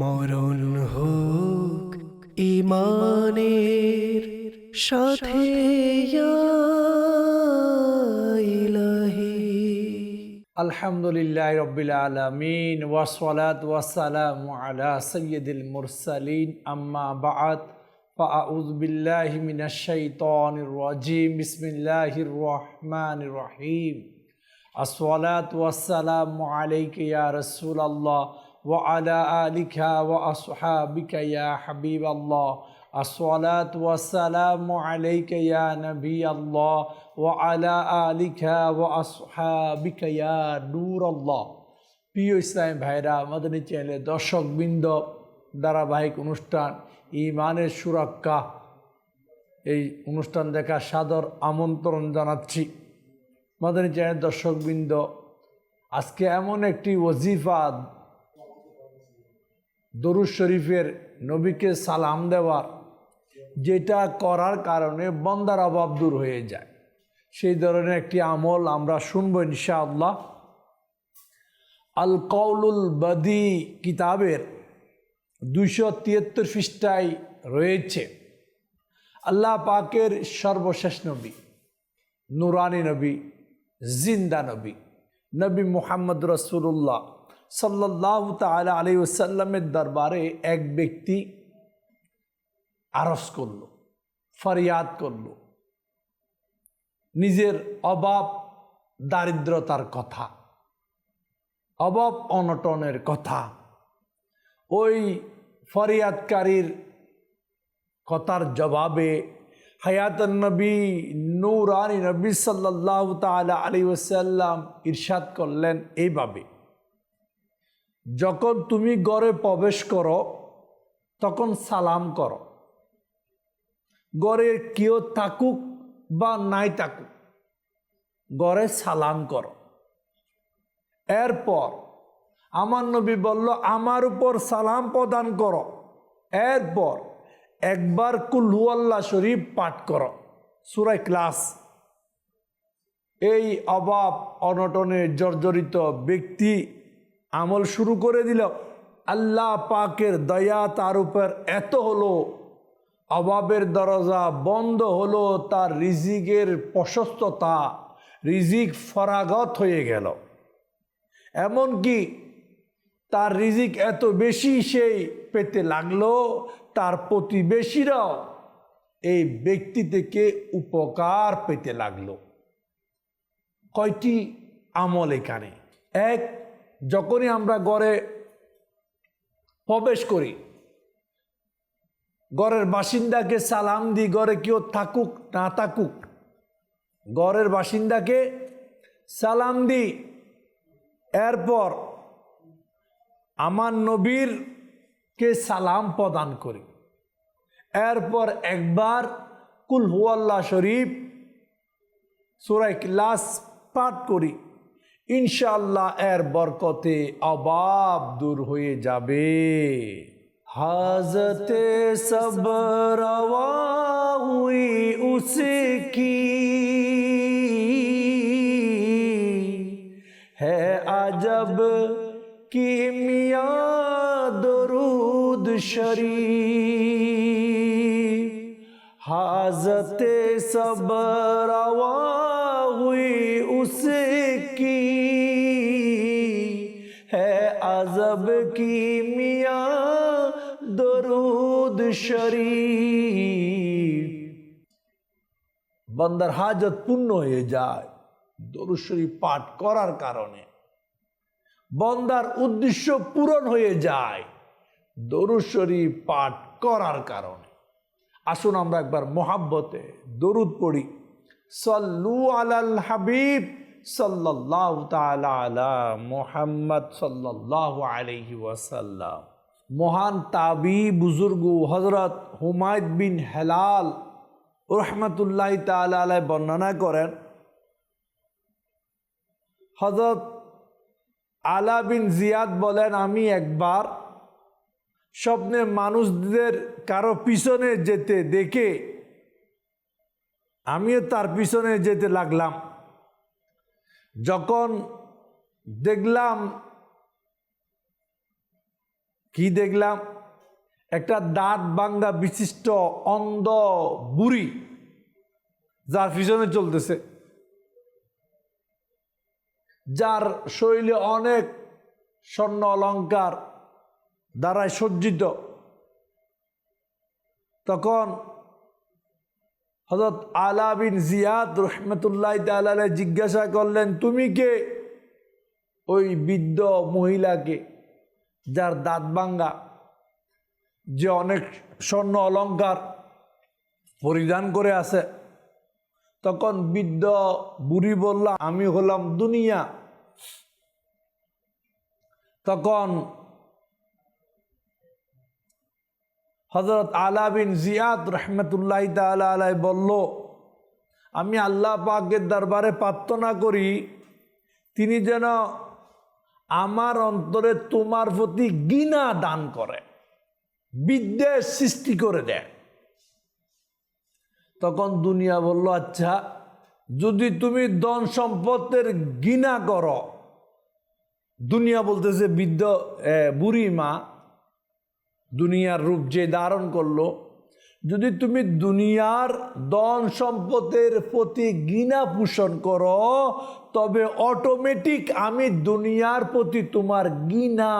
মরণ হোক ইমানের সাথে ইয়া ইলাহি আলহামদুলিল্লাহ রবিল আলমিন ওয়াসলাত ওয়াসালাম আলা সৈয়দুল মুরসালিন আম্মা বাআত فأعوذ بالله من الشيطان الرجيم بسم الله الرحمن الرحيم الصلاة والسلام عليك يا رسول الله وعلى آلك وأصحابك يا حبيب الله الصلاة والسلام عليك يا نبي الله وعلى آلك وأصحابك يا نور الله প্রিয় ইসলাম ভাইরা আমাদের চ্যানেলে দর্শকবৃন্দ ধারাবাহিক অনুষ্ঠান ইমানের সুরক্ষা এই অনুষ্ঠান দেখার সাদর আমন্ত্রণ জানাচ্ছি আমাদের চ্যানেল দর্শকবৃন্দ আজকে এমন একটি ওজিফা দরুদ শরীফের নবীকে সালাম দেওয়ার, যেটা করার কারণে বন্দার অভাব দূর হয়ে যায়। সেই ধরনের একটি আমল আমরা শুনব ইনশাআল্লাহ। আল কৌলুল বদি কিতাবের দুইশো তিয়াত্তর পৃষ্ঠায় রয়েছে, আল্লাহ পাকের সর্বশেষ নবী, নুরানি নবী, জিন্দা নবী নবী মুহাম্মদ রসুল্লাহ সাল্লাহ তালা আলী ওসাল্লামের দরবারে এক ব্যক্তি আরস করল, ফরিয়াদ করল। নিজের অভাব, দারিদ্রতার কথা, অভাব অনটনের কথা, ওই ফরিয়াদকারীর কথার জবাবে হায়াত নবী, নূরানি নবী সাল্লাহ তালা আলী ওসাল্লাম ইরশাদ করলেন এইভাবে। যখন তুমি গড়ে প্রবেশ করো, তখন সালাম করো। গড়ে কেউ থাকুক বা নাই থাকুক, গড়ে সালাম করো। এরপর আমার নবী বলল, আমার উপর সালাম প্রদান করো। এরপর একবার কুল্লু আল্লাহ শরীফ পাঠ করো সুরাই ক্লাস এই অভাব, অনটনে জর্জরিত ব্যক্তি আমল শুরু করে দিল। আল্লাহ পাকের দয়া তার উপর এত হলো, অভাবের দরজা বন্ধ হলো, তার রিজিকের প্রশস্ততা, রিজিক ফরাগত হয়ে গেল। এমনকি তার রিজিক এত বেশি সেই পেতে লাগল, তার প্রতিবেশীরাও এই ব্যক্তি থেকে উপকার পেতে লাগল। কয়টি আমল এখানে? এক যখনই আমরা গড়ে প্রবেশ করি, গড়ের বাসিন্দাকে সালাম দিই, গড়ে কেউ থাকুক, না থাকুক, গড়ের বাসিন্দাকে সালাম দিই। এরপর আমার নবীর কে সালাম প্রদান করি। এরপর একবার কুল হুয়াল্লা শরীফ সুরাই ক্লাস পাঠ করি। ইনশাল্লাহ এর বরকতে অবাব দূর হয়ে যাবে হাজতে সব হুই اس کی ہے عجب کی میاں درود شریف حاضت আদব কি মিয়া দরুদ শরীফ বন্দার হাজত পূর্ণ হয়ে যায়, দরুদ শরীফ পাঠ করার কারণে। বন্দার উদ্দেশ্য পূরণ হয়ে যায়, দরুদ শরীফ পাঠ করার কারণে। আসুন আমরা একবার মোহাব্বতে দরুদ পড়ি। সল্লু আলাল হাবিব। মোহাম্মদ মহান তাবি বুজুর্গ হজরত হুমায়দ বিন হেলাল রহমতুল্লাহ তালা আলাই বর্ণনা করেন হজরত আলা বিন জিয়াদ বলেন, আমি একবার স্বপ্নে মানুষদের কারও পিছনে যেতে দেখে, আমিও তার পিছনে যেতে লাগলাম। যখন দেখলাম, কি দেখলাম? একটা দাঁত বাঙ্গা বিশিষ্ট অন্ধ বুড়ি, যার পিছনে চলতেছে। যার শৈলে অনেক স্বর্ণ অলঙ্কার দ্বারায় সজ্জিত। তখন হজরত আলা বিন জিয়াদ রহমতুল্লাহ তালা জিজ্ঞাসা করলেন, তুমি কে? ওই বৃদ্ধ মহিলাকে, যার দাঁত ভাঙ্গা, যে অনেক স্বর্ণ অলঙ্কার পরিধান করে আছে। তখন বৃদ্ধ বুড়ি বলল, আমি হলাম দুনিয়া। তখন হজরত আলা বিন জিয়াদ রহমতুল্লাহ তালা আলাই বলল, আমি আল্লাহ পাকের দরবারে প্রার্থনা করি, তিনি যেন আমার অন্তরে তোমার প্রতি গিনা দান করে, বিদ্বেষ সৃষ্টি করে দেয়। তখন দুনিয়া বলল আচ্ছা যদি তুমি ধন সম্পদের গিনা করো, দুনিয়া বলতেছে বৃদ্ধ বুড়ি মা দুনিয়ার রূপ যে ধারণ করল, যদি তুমি দুনিয়ার ধন সম্পদের প্রতি গিনা পোষণ করো, তবে অটোমেটিক আমি দুনিয়ার প্রতি তোমার গিনা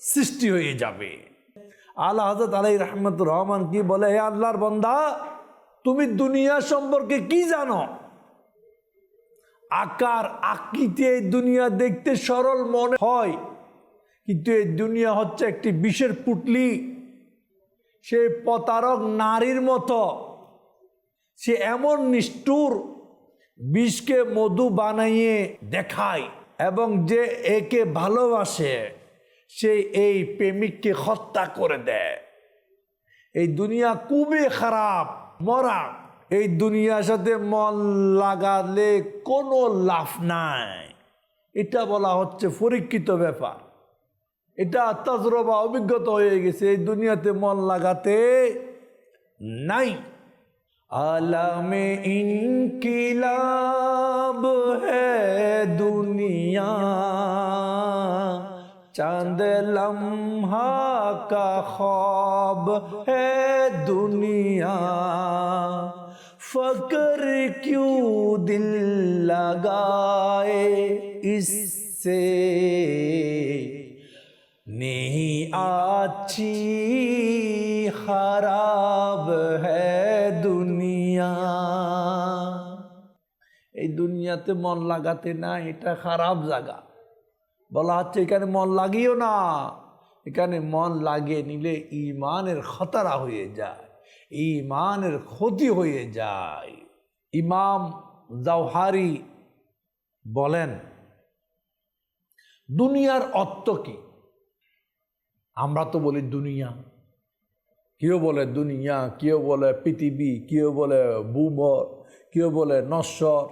সৃষ্টি হয়ে যাবে। আল্লাহ হজরত আলাই রহমতুর রহমান কি বলে, হে আল্লাহর বন্দা, তুমি দুনিয়া সম্পর্কে কি জানো? আকার, আকৃতি এই দুনিয়া দেখতে সরল মনে হয়। কিন্তু এই দুনিয়া হচ্ছে একটি বিষের পুটলি। সে প্রতারক নারীর মতো। সে এমন নিষ্ঠুর, বিষকে মধু বানাইয়ে দেখায় এবং যে একে ভালোবাসে, সে এই প্রেমিককে হত্যা করে দেয়। এই দুনিয়া খুবই খারাপ, মরা। এই দুনিয়ার সাথে মন লাগালে কোনো লাভ নাই। এটা বলা হচ্ছে পরীক্ষিত ব্যাপার। এটা তজরবা অভিজ্ঞতা হয়ে গেছে এই দুনিয়াতে মন লাগাতে নাই আলামে ইনকিলাব হ্যাঁ দুনিয়া চাঁদ লম্হা का ख्वाब है दुनिया फकर क्यों दिल लगाए इससे নেই আছি, খারাপ হ্যাঁ দুনিয়া। এই দুনিয়াতে মন লাগাতে না, এটা খারাপ জায়গা। বলা হচ্ছে এখানে মন লাগিও না। এখানে মন লাগিয়ে নিলে ইমানের খতরা হয়ে যায়, ইমানের ক্ষতি হয়ে যায়। ইমাম জাওহারি বলেন, দুনিয়ার অর্থ কী? আমরা তো বলি দুনিয়া। কেউ বলে দুনিয়া, কেউ বলে পৃথিবী, কেউ বলে বুমর কেউ বলে নশ্বর,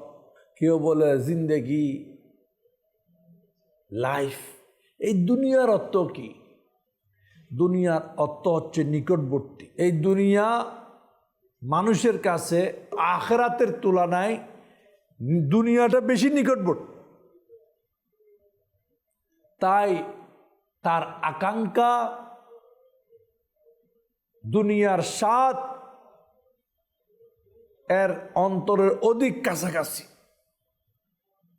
কেউ বলে জিন্দেগি। লাইফ এই দুনিয়ার অর্থ কি? দুনিয়ার অর্থ হচ্ছে নিকটবর্তী। এই দুনিয়া মানুষের কাছে আখরাতের তুলনায় দুনিয়াটা বেশি নিকটবর্তী। তাই তার আকাঙ্ক্ষা দুনিয়ার সাত এর অন্তরের অধিক কাছাকাছি।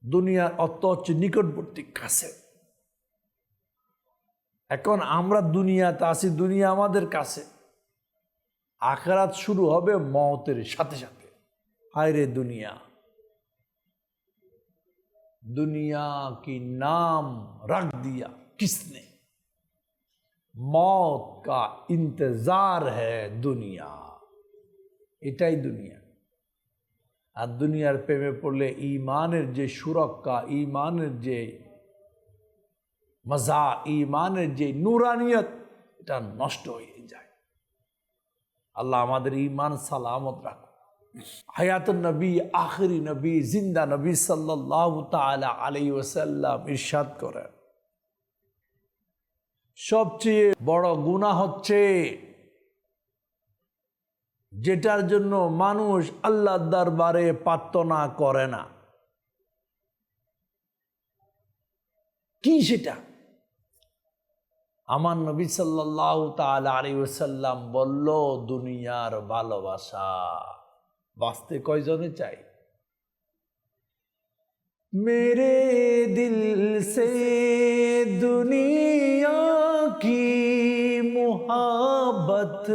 দুনিয়ার অর্থ হচ্ছে নিকটবর্তী কাছে। এখন আমরা দুনিয়াতে আছি, দুনিয়া আমাদের কাছে। আখরাত শুরু হবে মতের সাথে সাথে। হায় রে দুনিয়া। দুনিয়া কি নাম রাগ দিয়া কিসনে মত কা ইন্তজার হুনিয়া দুনিয়া। এটাই দুনিয়া। আর দুনিয়ার প্রেমে পড়লে ইমানের যে সুরক্ষা ইমানের যে মজা ইমানের যে নুরানিয়ত, এটা নষ্ট হয়ে যায়। আল্লাহ আমাদের ইমান সালামত রাখো হায়াত নবী, আখরি নবী, জিন্দা নবী সাল্লাহ তালা আলী ওসাল্লাম ইরশাদ করেন। সবচেয়ে বড় গুণা হচ্ছে যেটার জন্য মানুষ আল্লাহ দরবারে প্রার্থনা করে না। কি সেটা? আমার নবী সাল্লাহ তাল আলী সাল্লাম বলল, দুনিয়ার ভালোবাসা বাঁচতে কয়জনে চাই মেরে দিল সে দুনিয়া কি মুহাবত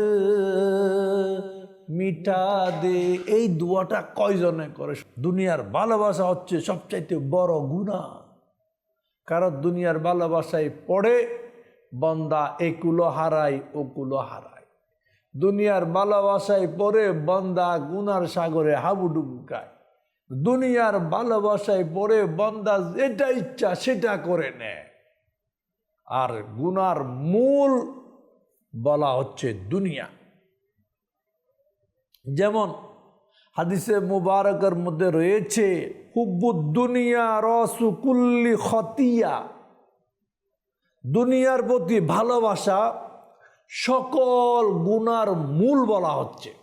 মিটা দে এই দোয়াটা কয়জনে করে? দুনিয়ার ভালোবাসা হচ্ছে সবচাইতে বড় গুণা কারণ দুনিয়ার ভালোবাসায় পড়ে বন্দা একুলো হারায়, ওকুলো হারায়। দুনিয়ার ভালোবাসায় পড়ে বন্দা গুনার সাগরে হাবুডুবু খায়। দুনিয়ার ভালোবাসায় পড়ে বন্দা যেটা ইচ্ছা সেটা করে নেয় আর গুনার মূল বলা হচ্ছে দুনিয়া। যেমন হাদিসে মুবারকের মধ্যে রয়েছে দুনিয়া রসুকুল্লি খতিয়া। দুনিয়ার প্রতি ভালোবাসা সকল গুনার মূল বলা হচ্ছে।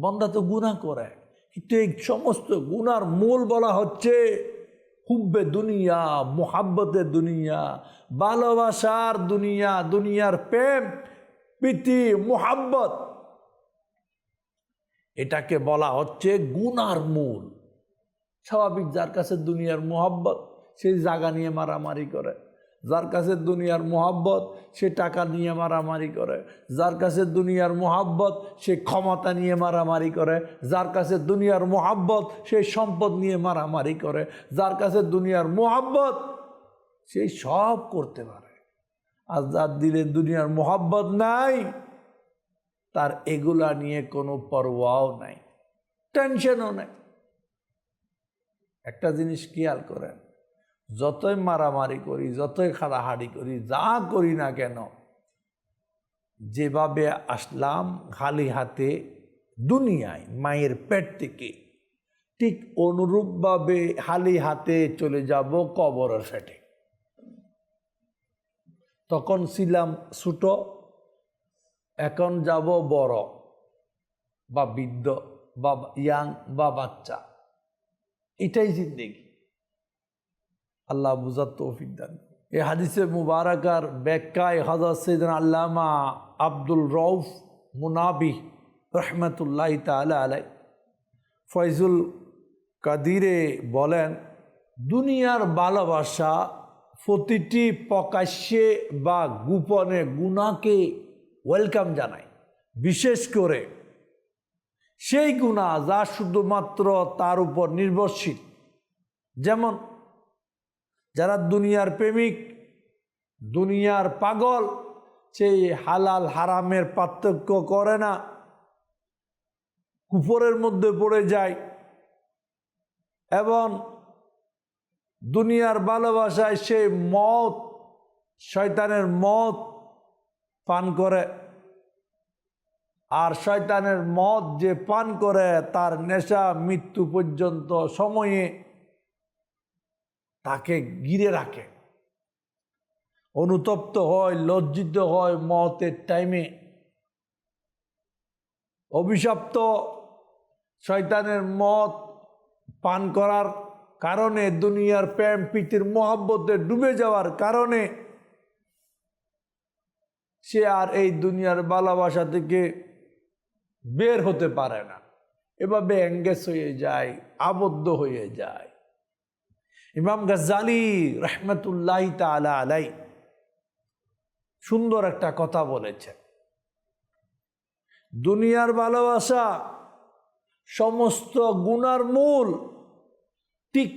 বন্দা তো গুণা করে। কিন্তু এই সমস্ত গুনার মূল বলা হচ্ছে হুব্বে দুনিয়া মোহাব্বতের দুনিয়া, ভালোবাসার দুনিয়া, দুনিয়ার প্রেম, প্রীতি, মোহাব্বত। এটাকে বলা হচ্ছে গুনার মূল। স্বাভাবিক যার কাছে দুনিয়ার মোহাব্বত সেই জায়গা নিয়ে মারামারি করে। যার কাছে দুনিয়ার মোহাব্বত, সে টাকা নিয়ে মারামারি করে। যার কাছে দুনিয়ার মোহাব্বত, সে ক্ষমতা নিয়ে মারামারি করে। যার কাছে দুনিয়ার মোহাব্বত, সে সম্পদ নিয়ে মারামারি করে। যার কাছে দুনিয়ার মোহাব্বত সেই সব করতে পারে। আর যার দিলে দুনিয়ার মোহাব্বত নাই, তার এগুলা নিয়ে কোনো পরোয়াও নাই, টেনশনও নাই। একটা জিনিস খেয়াল করেন যতই মারামারি করি, যতই খাড়াহাড়ি করি, যা করি না কেন, যেভাবে আসলাম খালি হাতে দুনিয়ায়, মায়ের পেট থেকে, ঠিক অনুরূপভাবে খালি হাতে চলে যাব কবরের ফেটে। তখন ছিলাম ছোট, এখন যাব বড়, বা বৃদ্ধ, বা ইয়াং বা বাচ্চা, এটাই জিন্দেগি। আল্লাহ বুঝার তৌফিক দান এ হাদিসে মুবারকার ব্যাখ্যায় হজরত সৈদিন আল্লামা আব্দুল রৌফ মুনাবি রহমতুল্লাহ তালা আলাই ফয়জুল কাদিরে বলেন, দুনিয়ার ভালোবাসা প্রতিটি প্রকাশ্যে বা গোপনে গুণাকে ওয়েলকাম জানায়। বিশেষ করে সেই গুণা যা শুধুমাত্র তার উপর নির্ভরশীল। যেমন যারা দুনিয়ার প্রেমিক, দুনিয়ার পাগল, সেই হালাল হারামের পার্থক্য করে না। কুপরের মধ্যে পড়ে যায়। এবং দুনিয়ার ভালোবাসায় সে মত শয়তানের মত পান করে। আর শয়তানের মদ যে পান করে, তার নেশা মৃত্যু পর্যন্ত সময়ে তাকে ঘিরে রাখে। অনুতপ্ত হয়, লজ্জিত হয় মতের টাইমে অভিশপ্ত শয়তানের মত পান করার কারণে, দুনিয়ার প্রেম, প্রীতির মহাব্বতে ডুবে যাওয়ার কারণে সে আর এই দুনিয়ার ভালোবাসা থেকে বের হতে পারে না। এভাবে অ্যাঙ্গেজ হয়ে যায়, আবদ্ধ হয়ে যায়। ইমাম গাজ্জালি রহমতুল্লাহ তালা আলাই সুন্দর একটা কথা বলেছেন। দুনিয়ার ভালোবাসা সমস্ত গুনার মূল ঠিক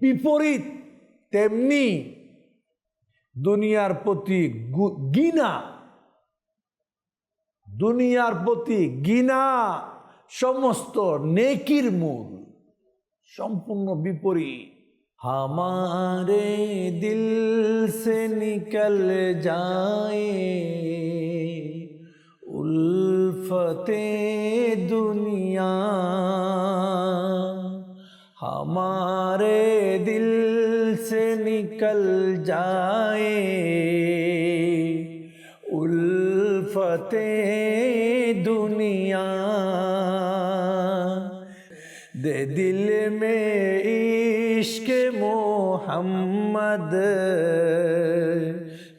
বিপরীত, তেমনি দুনিয়ার প্রতি গিনা, দুনিয়ার প্রতি গিনা সমস্ত নেকির মূল, সম্পূর্ণ বিপরীত। हमारे दिल से निकल जाए उल्फते दुनिया हमारे दिल से निकल जाए उल्फते दुनिया दे दिल محمد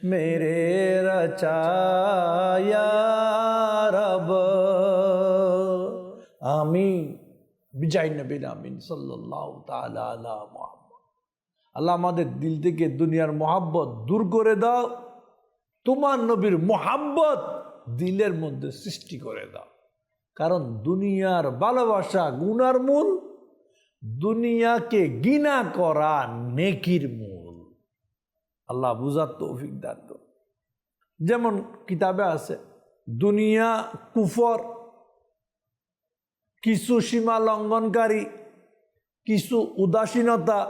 میرے رچایا رب آمین বিজয় নবীন আমিন সাল্লাহ তালা আল্লাহ আমাদের দিল থেকে দুনিয়ার মোহাব্বত দূর করে দাও তোমার নবীর মোহাব্বত দিলের মধ্যে সৃষ্টি করে দাও কারণ দুনিয়ার ভালোবাসা গুণার মূল দুনিয়াকে গিনা করা নেকির মূল আল্লাহ বুঝার তৌফিক দান। যেমন কিতাবে আছে, দুনিয়া কুফর, কিছু সীমা লঙ্ঘনকারী, কিছু উদাসীনতা,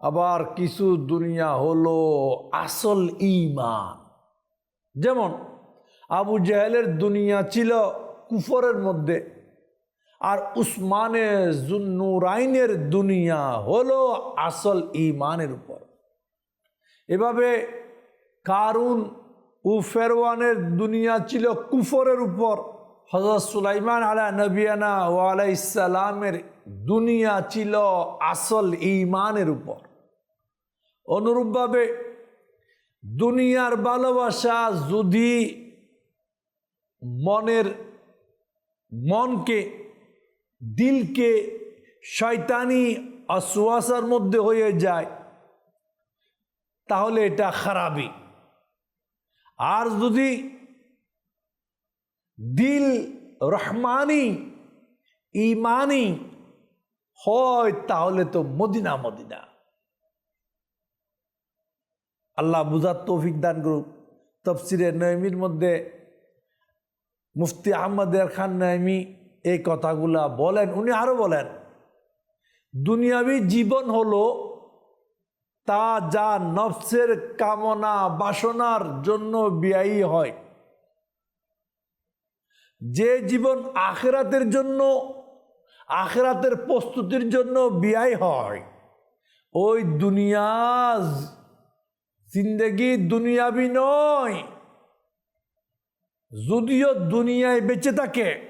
আবার কিছু দুনিয়া হলো আসল ইমান যেমন আবু জাহেলের দুনিয়া ছিল কুফরের মধ্যে আর উসমানে জুন্নুরাইনের দুনিয়া হলো আসল ইমানের উপর। এভাবে কারুন ও ফেরওয়ানের দুনিয়া ছিল কুফরের উপর। হজরত সুলাইমান আলা নবিয়ানা ও আলাই ইসালামের দুনিয়া ছিল আসল ইমানের উপর। অনুরূপভাবে দুনিয়ার ভালোবাসা যদি মনের মনকে দিলকে শয়তানি অশ্বাসার মধ্যে হয়ে যায়, তাহলে এটা খারাপই। আর যদি দিল রহমানি ইমানি হয়, তাহলে তো মদিনা মদিনা। আল্লাহ বুঝার তৌফিক দান গ্রুপ তফসিরের নয়মির মধ্যে মুফতি আহমদের খান নয়মি এই কথাগুলা বলেন, উনি আরও বলেন, দুনিয়াবি জীবন হলো তা যা নফসের কামনা, বাসনার জন্য ব্যয়ী হয়। যে জীবন আখেরাতের জন্য, আখেরাতের প্রস্তুতির জন্য ব্যয় হয়, ওই দুনিয়া জিন্দগি দুনিয়াবি নয়, যদিও দুনিয়ায় বেঁচে থাকে।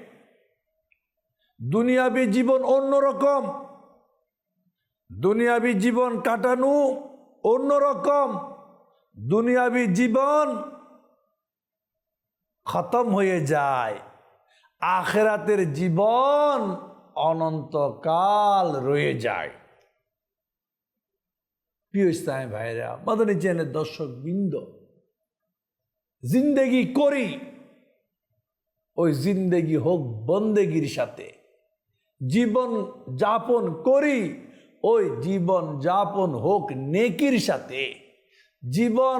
দুনিয়াবি জীবন অন্যরকম। দুনিয়াবি জীবন কাটানো অন্যরকম। দুনিয়াবি জীবন খতম হয়ে যায়। আখেরাতের জীবন অনন্তকাল রয়ে যায়। প্রিয় ইসলামী ভাইরা মাদানী চ্যানেলের দর্শক বৃন্দ জিন্দেগি করি। ওই জিন্দেগি হোক বন্দেগির সাথে। জীবন যাপন করি, ওই জীবন যাপন হোক নেকির সাথে। জীবন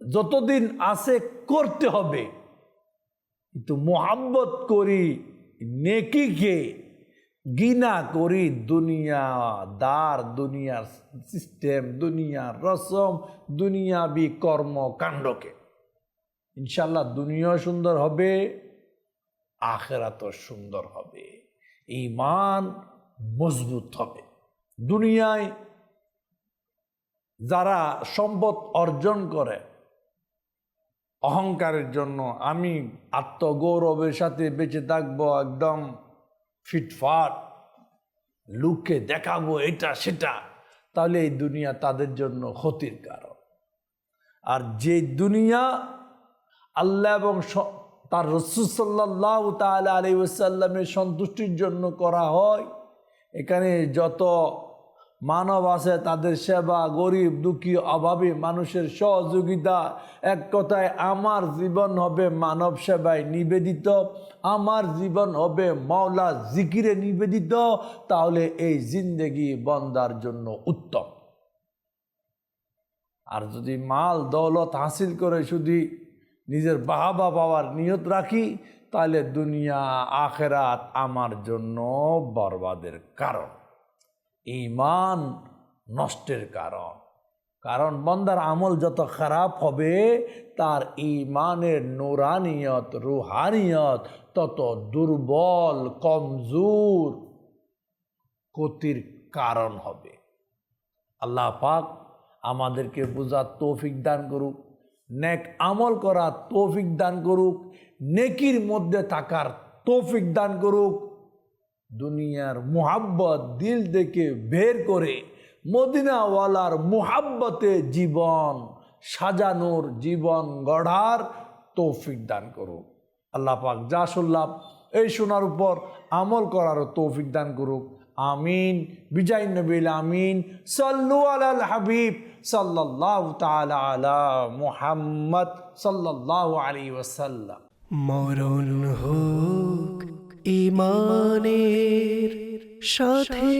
যতদিন আছে করতে হবে, কিন্তু মোহাব্বত করি, নেকিকে গিনা করি, দুনিয়া দার, দুনিয়ার সিস্টেম দুনিয়ার রসম, দুনিয়াবি কর্মকাণ্ডকে। ইনশাল্লাহ দুনিয়া সুন্দর হবে আখেরাত সুন্দর হবে ইমান মজবুত হবে। দুনিয়ায় যারা সম্পদ অর্জন করে, অহংকারের জন্য আমি আত্মগৌরবের সাথে বেঁচে থাকব, একদম ফিটফাট লুককে দেখাবো এটা সেটা, তাহলে এই দুনিয়া তাদের জন্য ক্ষতির কারণ। আর যে দুনিয়া আল্লাহ এবং তার রসুসাল্লাহ তাল আলী ওসাল্লামের সন্তুষ্টির জন্য করা হয়। এখানে যত মানব আছে, তাদের সেবা, গরিব, দুঃখী, অভাবী মানুষের সহযোগিতা, এক কথায় আমার জীবন হবে মানব সেবায় নিবেদিত, আমার জীবন হবে মাওলা জিকিরে নিবেদিত, তাহলে এই জিন্দেগি বন্দার জন্য উত্তম। আর যদি মাল, দৌলত হাসিল করে শুধু নিজের বাহাবা পাওয়ার নিয়ত রাখি, তাহলে দুনিয়া, আখেরাত আমার জন্য বরবাদের কারণ। ইমান নষ্টের কারণ। কারণ বন্দার আমল যত খারাপ হবে, তার ইমানের নুরানিয়ত, রুহানিয়ত তত দুর্বল, কমজোর, ক্ষতির কারণ হবে। আল্লাহ পাক আমাদেরকে বোঝার তৌফিক দান করুক। নেক আমল করার তৌফিক দান করুক, নেকির মধ্যে থাকার তৌফিক দান করুক, দুনিয়ার মোহাব্বত দিল থেকে বের করে মদিনাওয়ালার মুহাব্বতে জীবন সাজানোর, জীবন গড়ার তৌফিক দান করুক। আল্লাহ পাক যা শুনলাম, এই শোনার উপর আমল করারও তৌফিক দান করুক। আমিন, বিজয় নবীল আমিন, সাল্লু আলাল হাবিব। সাল্লাল্লাহু তাআলা আলা মুহাম্মদ সাল্লাল্লাহু আলাইহি ওয়াসাল্লাম। মরণ হোক ইমানের সাথে